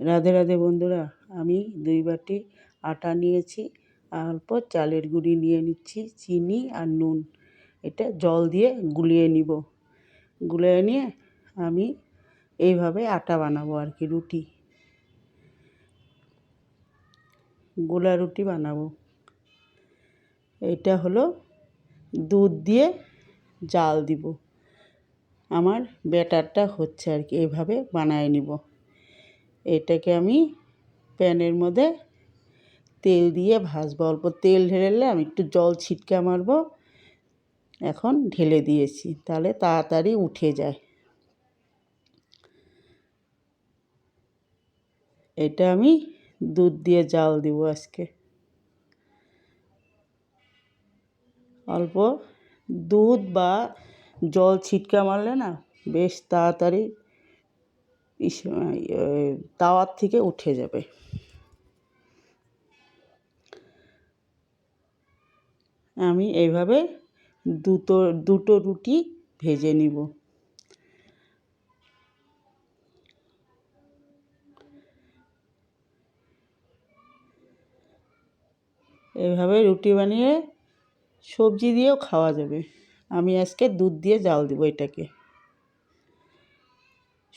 রাধে রাধে বন্ধুরা, আমি দুই বাটি আটা নিয়েছি, অল্প চালের গুঁড়ি নিয়ে নিচ্ছি, চিনি আর নুন। এটা জল দিয়ে গুলিয়ে নিব। গুলিয়ে নিয়ে আমি এইভাবে আটা বানাবো আর কি, রুটি। গোলা রুটি বানাবো। এটা হলো দুধ দিয়ে জাল দিব। আমার ব্যাটারটা হচ্ছে আর কি, এইভাবে বানায় নিব। এটাকে আমি প্যানের মধ্যে তেল দিয়ে ভাজবো। অল্প তেল ঢেলে আমি একটু জল ছিটকা মারবো। এখন ঢেলে দিয়েছি, তাহলে তাড়াতাড়ি উঠে যায়। এটা আমি দুধ দিয়ে জাল দিব আজকে। অল্প দুধ বা জল ছিটকা মারলে না বেশ তাড়াতাড়ি তাওয়ার থেকে উঠে যাবে। আমি এইভাবে দুটো দুটো রুটি ভেজে নিব। এভাবে রুটি বানিয়ে সবজি দিয়েও খাওয়া যাবে। আমি আজকে দুধ দিয়ে জাল দেবো এটাকে।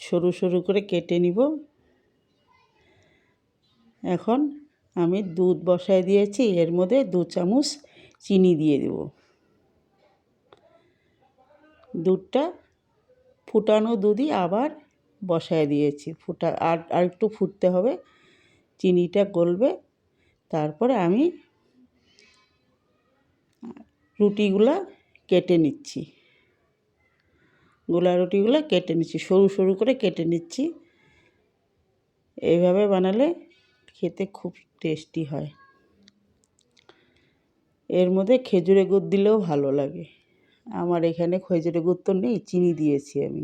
সরু সরু করে কেটে নিব। এখন আমি দুধ বসায় দিয়েছি, এর মধ্যে দু চামচ চিনি দিয়ে দেব। দুধটা ফুটানো দুধই আবার বসায় দিয়েছি, ফুটা আর আর একটু ফুটতে হবে, চিনিটা গলবে। তারপরে আমি রুটিগুলা কেটে নিচ্ছি। গোলা রুটিগুলো কেটে নিচ্ছি, সরু সরু করে কেটে নিচ্ছি। এইভাবে বানালে খেতে খুব টেস্টি হয়। এর মধ্যে খেজুরে গুড় দিলেও ভালো লাগে। আমার এখানে খেজুরে গুড় তো নেই, চিনি দিয়েছি আমি।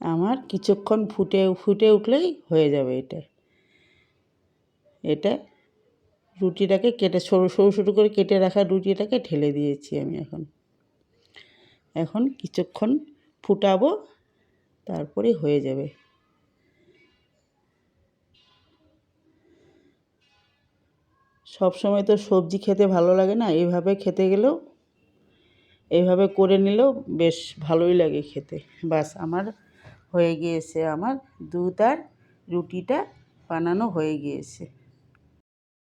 আমার কিছুক্ষণ ফুটে ফুটে উঠলেই হয়ে যাবে এটা। এটা রুটিটাকে কেটে, সরু সরু সরু করে কেটে রাখা রুটিটাকে ঢেলে দিয়েছি আমি এখন। এখন কিছুক্ষণ ফুটাবো, তারপরে হয়ে যাবে। সব সময় তো সবজি খেতে ভালো লাগে না এইভাবে খেতে গেলেও এইভাবে করে নিলেও বেশ ভালোই লাগে খেতে। বাস আমার হয়ে গিয়েছে, আমার দুধ আর রুটিটা বানানো হয়ে গিয়েছে।